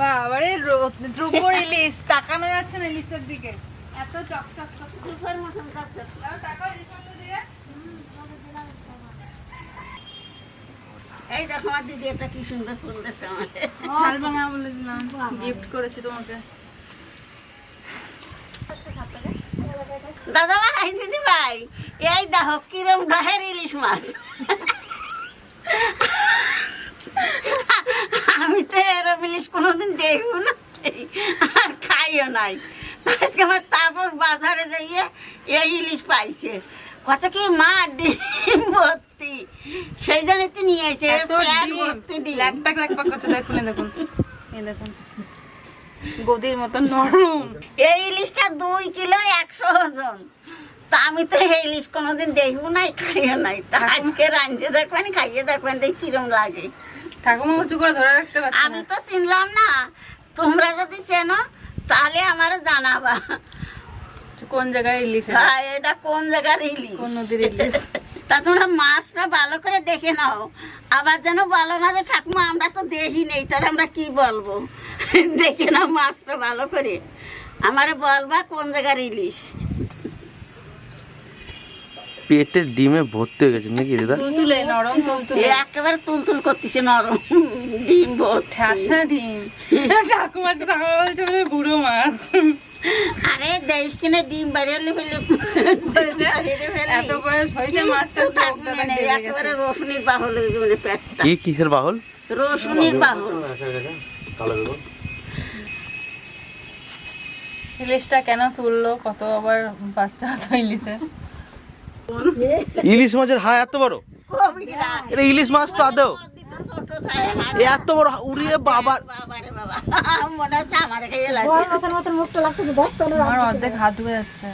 বাবারে ইলিশ তাকানো যাচ্ছে না ইলিশটার দিকে। এত চকচক সুপার মতন কাপড়। তাকাও ইলিশ মাছটা এই দেখো আমার দিদি একটা কি সুন্দর ফুল দিয়েছে আমাকে। বলে দিলাম। গিফট করেছি তোমাকে। দাদা ভাই দিদি ভাই এই দেখো কিরম ডাহের ইলিশ মাছ আমি তো এরম ইলিশ না আর খাইও নাই। আজকে আমার তারপর বাজারে যাইয়ে এই ইলিশ পাইছে। কি মা ডিম ভর্তি সেই জন্য তো নিয়ে করছে দেখুন দেখুন এই দেখুন গদির মতো নরম। এই ইলিশটা দুই কিলো একশো ওজন। তা আমি তো এই ইলিশ কোনোদিন দেখব নাই খাইও নাই। তা আজকে রাঁধে দেখবেন খাইয়ে দেখবেন দেখ কিরম লাগে। ঠাকুমা উঁচু করে ধরে রাখতে পারছি আমি তো চিনলাম না। তোমরা যদি চেনো তাহলে আমার জানাবা। কোন জায়গায় ইলিশ এটা? এটা কোন জায়গার ইলিশ কোন নদীর ইলিশ তা তোমরা মাছটা ভালো করে দেখে নাও। আবার যেন বলো না যে ঠাকুমা আমরা তো দেখি নেই তাহলে আমরা কি বলব? দেখে নাও মাছটা ভালো করে। আমারে বলবা কোন জায়গার ইলিশ পেটের ডিমে ভর্তি হয়ে গেছে নাকি দিদা? তুলতুলে নরম তুলতুলে। একেবারে তুলতুল করতেছে নরম ডিম ভর্তি। ঠাসা ডিম। ঠাকুমাকে ঠাকুমা বলছে মানে বুড়ো মাছ। আরে দেশ কিনে ডিম বাড়িয়ে ফেলে এত বয়স হয়েছে মাছটা গেছে। একেবারে রসুনির বাহল হয়ে যাবে পেটটা। কি কিসের বাহল? রসুনির বাহল। ইলিশটা কেন তুললো? কত আবার বাচ্চা তো ইলিশে ইলিশ মাছের হায় এত বড়? এটা ইলিশ মাছ তো আদৌ? এত বড় উড়িয়ে বাবা। বাবারে আমার অর্ধেক হাত ঢুকে যাচ্ছে।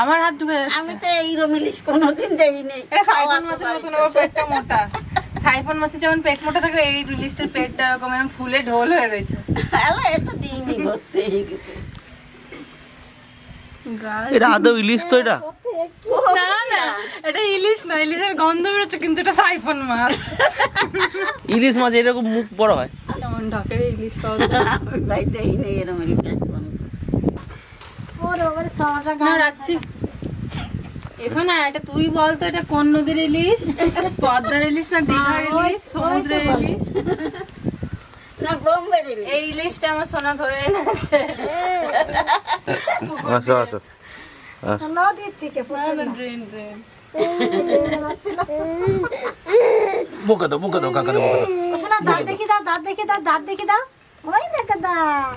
আমার হাত ঢুকে আমি তো এই রমিলিশ কোনোদিন দেখিনি। এটা সাইফন মাছের মতন আবার পেটটা মোটা। সাইফন মাছের যেমন পেট মোটা থাকে এই ইলিশটার পেটটা এরকম এরকম ফুলে ঢোল হয়ে রয়েছে। হ্যালো এ তো ডিমই ভর্তি হয়ে গেছে এটা আদৌ ইলিশ তো এটা? না না এটা ইলিশ না ইলিশের গন্ধ বেরোচ্ছে কিন্তু এটা সাইফন মাছ। ইলিশ মাছ এরকম মুখ বড় হয়। কেমন ঢকের ইলিশ পাওয়া যায়? আমি ভাই দেখিনি ইলিশ না রাখছি। এখানে এটা তুই বল তো এটা কোন নদীর ইলিশ? পদ্মার ইলিশ না দীঘার ইলিশ? সমুদ্রের ইলিশ? না ইলিশ। এই ইলিশটা আমার সোনা ধরে এনেছে। আসো আসো। মুখে দাও মুখে দাও কাকারে মুখে দাও দাঁত দেখি দাও দাঁত দেখি দাও দাঁত দেখি দাও ওই দেখে দাও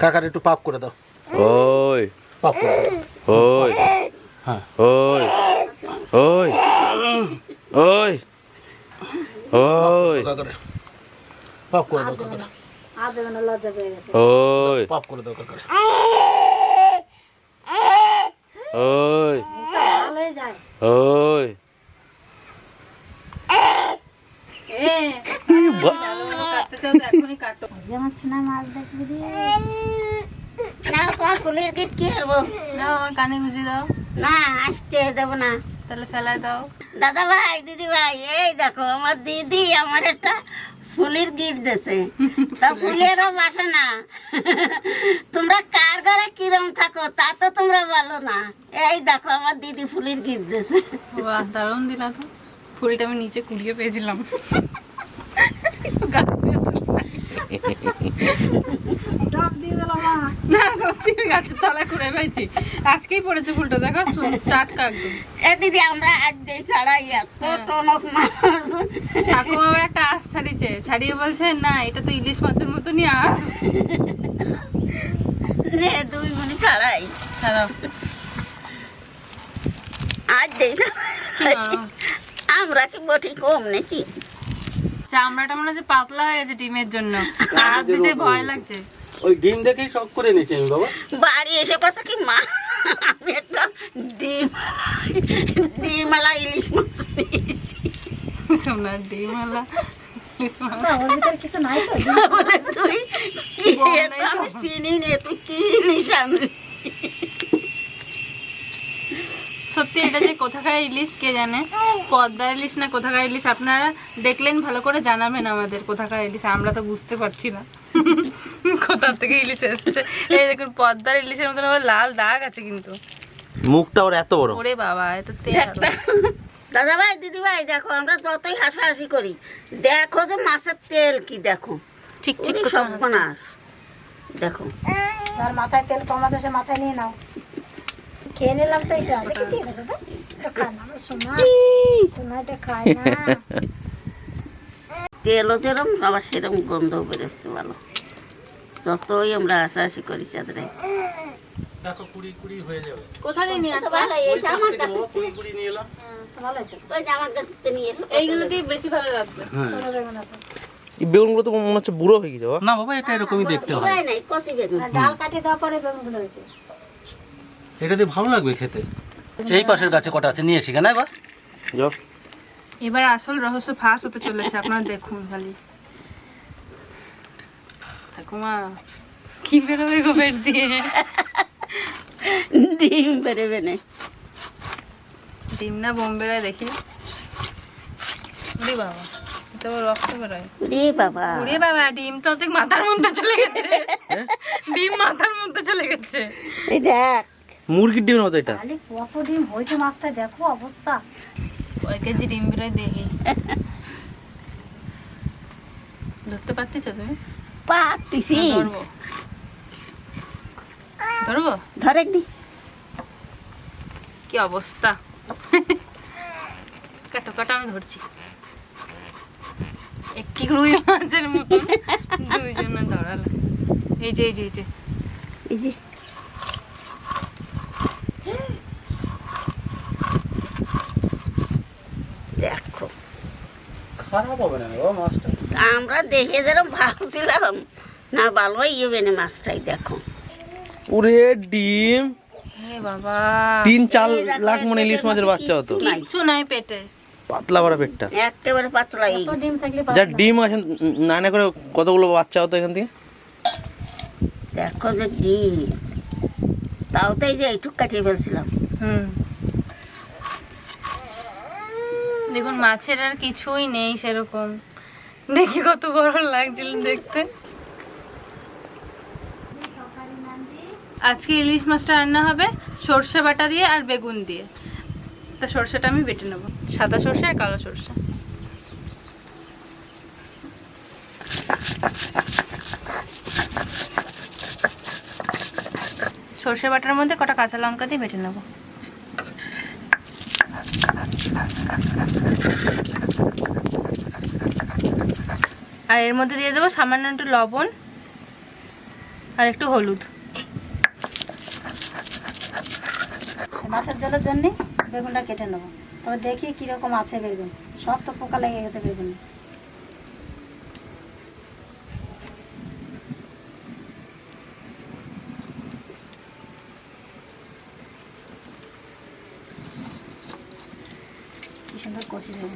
কাকার একটু পাপ করে দাও ওই পাপ করে ওই হ্যাঁ ওই ওই ওই ওই পাপ করে দাও কাকারে আর দেবে লজ্জা পেয়ে গেছে ওই পাপ করে দাও কাকারে কানে দাও না আসতে দেবো না তাহলে দাও দাদা ভাই, দিদি ভাই, এই দেখো, আমার দিদি আমার একটা ফুলের গিফট দেছে। তা ফুলেরও বাসে না। তোমরা কার ঘরে কিরম থাকো, তা তো তোমরা বলো না। এই দেখো, আমার দিদি ফুলের গিফট দেছে। বাহ, দারুণ দিলা তো। ফুলটা আমি নিচে কুড়িয়ে পেয়েছিলাম। না সত্যি গাছের তলায় কুড়ে পেয়েছি আজকেই পড়েছে ফুলটা দেখো টাটকা একদম। এ দিদি আমরা আজ দিয়ে ছাড়াই এত। টনক মাছ ঠাকুমা আবার একটা আঁশ ছাড়িয়েছে। ছাড়িয়ে বলছে না এটা তো ইলিশ মাছের মতনই আঁশ। নে দুই মিনিট ছাড়াই। ছাড়াও। আজ দিয়ে আমরা কি বটি কম নাকি? চামড়াটা মনে হচ্ছে পাতলা হয়ে গেছে ডিমের জন্য। হাত দিতে ভয় লাগছে। ওই ডিম দেখেই শখ করে নিয়েছি আমি বাবা। বাড়ি এসে পাশে কি মা? আমি একটা ডিম ডিমালা ইলিশ মাছ নিয়েছি সোনার ডিম আলা ইলিশ মাছ। তা ওর ভিতরে কিছু নাই তো? তুই কি। আমি চিনি নে তুই কি ইলিশ সত্যি এটা যে কোথাকার ইলিশ কে জানে? পদ্মার ইলিশ না কোথাকার ইলিশ আপনারা দেখলেন ভালো করে জানাবেন আমাদের কোথাকার ইলিশ আমরা তো বুঝতে পারছি না। কোথা থেকে ইলিশ এসছে? এই দেখুন পদ্মার ইলিশের মতন আবার লাল দাগ আছে কিন্তু। মুখটা ওর এত বড়। ওরে বাবা এত তেল একটা। দাদা ভাই দিদি ভাই দেখো আমরা যতই হাসাহাসি করি দেখো যে মাছের তেল কি দেখো। চিকচিক আমার হাতে। সর্বনাশ। দেখো। যার মাথায় তেল কম আছে সে মাথায় নিয়ে নাও। খেয়ে নিলাম তো এটা। দেখি দিয়ে দাদা? এটা খায় সোনা। সোনা এটা খায় না। তেলও যেরম আবার সেরকম গন্ধ বেরোচ্ছে ভালো যতই আমরা হাসাহাসি করি চাঁদরে। দেখো কুড়ি কুড়ি হয়ে যাবে। কোথা নিয়ে আসবে? ভালো এই আমার কাছে কুড়ি কুড়ি নিয়ে এলাম ভালো আছে ওই যে আমার কাছে নিয়ে এলো। এইগুলো দিয়ে বেশি ভালো লাগবে। ছোট বেগুন আছে। এই বেগুনগুলো তো মনে হচ্ছে বুড়ো হয়ে গেছে না বাবা এটা এরকমই দেখতে হয় কষি বেগুন ডাল কাটিয়ে দেওয়ার পরে বেগুনগুলো হয়েছে। এটা দিয়ে ভালো লাগবে খেতে। এই পাশের গাছে কটা আছে নিয়ে এসি কেন যাও। এবার আসল রহস্য ফাঁস হতে চলেছে আপনারা দেখুন খালি। ঠাকুমা কি বেরোবে গো পেট দিয়ে? ডিম বেরোবে না। ডিম না বোম বেরোয় দেখি। উড়ি বাবা তো রক্ত বেরোয়। রে বাবা। উড়ে বাবা ডিম তো অর্ধেক মাথার মধ্যে চলে গেছে। ডিম মাথার মধ্যে চলে গেছে। এই দেখ। মুরগির ডিমের মতো এটা। কত ডিম হয়েছে মাছটা? দেখো অবস্থা। কয় কেজি ডিম বেরোয় দেখি। ধরতে পারতেছ তুমি? পাতিছি না ধরবো। ধরবো? ধরে দি কি অবস্থা? কাটো কাটো আমি ধরছি। একটি রুই মাছের মতো দুইজনে ধরালাম এই যে এই যে এই যে। এই যে। খারাপ হবে না বাবা মাছটা। আমরা দেখে যেরকম ভাবছিলাম না ভালোই ইয়ে না মাছটাই দেখো। ওরে ডিম। বাবা। তিন চার দেখো, লাখ মনে ইলিশ মাছের বাচ্চা হতো। কিচ্ছু নাই। পেটে। পাতলা বড় পেটটা। একেবারে পাতলা ডিম থাকলে যার ডিম আছে না না করে কতগুলো বাচ্চা হতো এখান থেকে? দেখো যে ডিম। তাও তো এই যে এইটুক কাটিয়ে ফেলছিলাম। হুম। দেখুন, মাছের আর কিছুই নেই সেরকম। দেখি কত বড় লাগছিল দেখতে। আজকে ইলিশ মাছটা রান্না হবে, সর্ষে বাটা দিয়ে আর বেগুন দিয়ে। তা সর্ষেটা আমি বেটে নেব। সাদা সর্ষে আর কালো সর্ষে। সর্ষে বাটার মধ্যে কটা কাঁচা লঙ্কা দিয়ে বেটে নেব। আর এর মধ্যে দিয়ে দেবো সামান্য একটু লবণ আর একটু হলুদ। মাছের জলের জন্যে বেগুনটা কেটে নেব। তবে দেখি কীরকম আছে বেগুন। সব তো পোকা লেগে গেছে বেগুনে। ভালো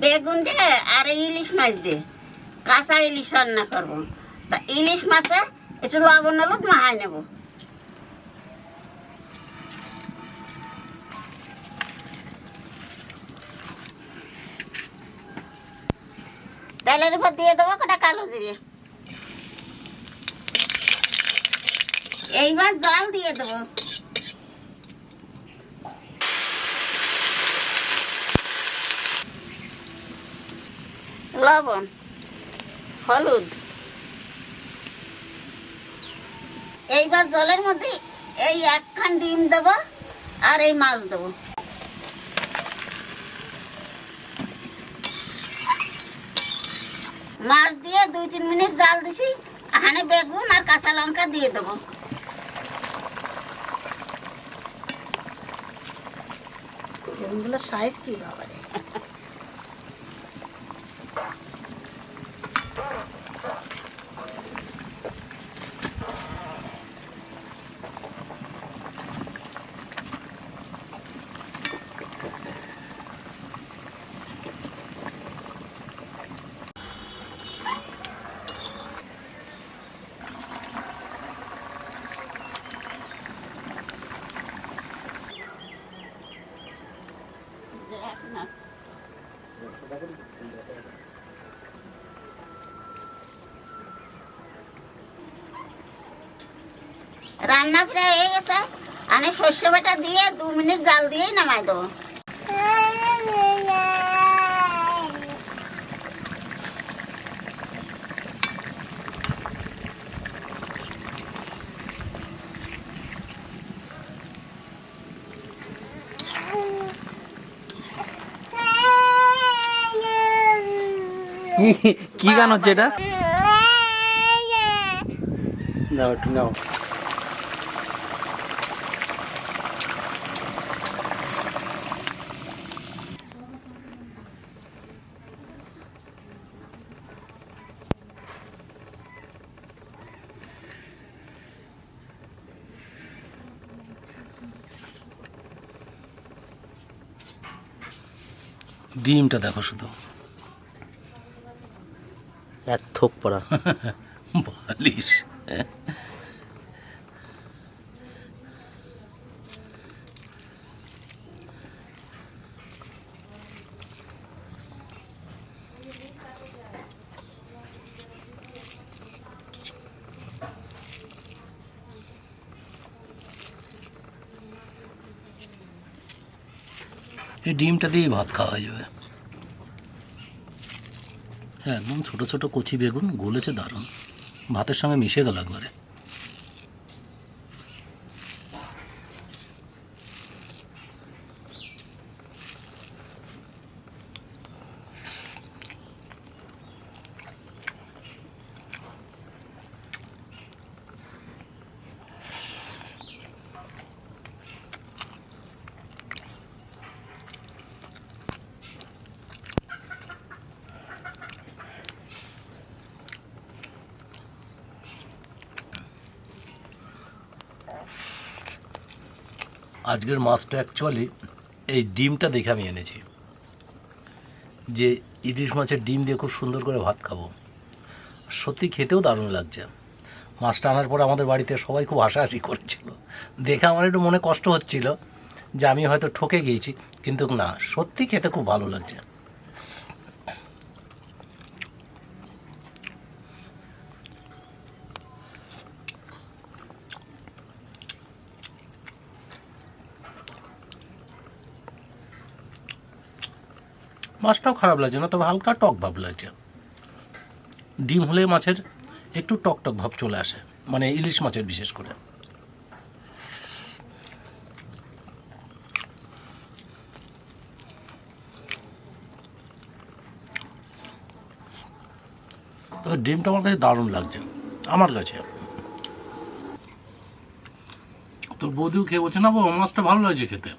বেগুন দিয়ে আর ইলিশ মাছ দে। কাঁচা ইলিশ রান্না করব। তা ইলিশ মাছে একটু লবণ হলুদ মাহাই নেব। তেলের উপর দিয়ে দেবো কটা কালো জিরে। এইবার জল দিয়ে দেবো। লবণ, হলুদ। এইবার জলের মধ্যে এই একখান ডিম দেব আর এই মাছ দেবো। মাছ দিয়ে দুই তিন মিনিট জাল দিছি, এখানে বেগুন আর কাঁচা লঙ্কা দিয়ে দেবো। বেগুনগুলোর সাইজ কি বাবা রান্না প্রায় হয়ে গেছে। আমি সর্ষে বাটা দিয়ে দু মিনিট জাল দিয়েই নামাই দেবো। কি- কি গান হচ্ছে এটা? নাও একটু নাও। ডিমটা দেখো শুধু। এক থোক পড়া। বালিশ এই ডিমটা দিয়েই ভাত খাওয়া যাবে। হ্যাঁ একদম ছোটো ছোটো কচি বেগুন গলেছে দারুণ। ভাতের সঙ্গে মিশিয়ে গেল একবারে। আজকের মাছটা অ্যাকচুয়ালি এই ডিমটা দেখে আমি এনেছি। যে ইলিশ মাছের ডিম দিয়ে খুব সুন্দর করে ভাত খাব। সত্যি খেতেও দারুণ লাগছে। মাছটা আনার পর আমাদের বাড়িতে সবাই খুব হাসাহাসি করছিল। দেখে আমার একটু মনে কষ্ট হচ্ছিল যে আমি হয়তো ঠকে গিয়েছি, কিন্তু না, সত্যি খেতে খুব ভালো লাগছে। মাছটাও খারাপ লাগছে না, তবে হালকা টক ভাব লাগছে। ডিম হলে মাছের একটু টক টক ভাব চলে আসে মানে ইলিশ মাছের বিশেষ করে। তবে ডিমটা আমার কাছে দারুণ লাগছে, আমার কাছে। তোর বৌদিও খেয়ে বলছে, না বাবা মাছটা ভালো লাগছে খেতে।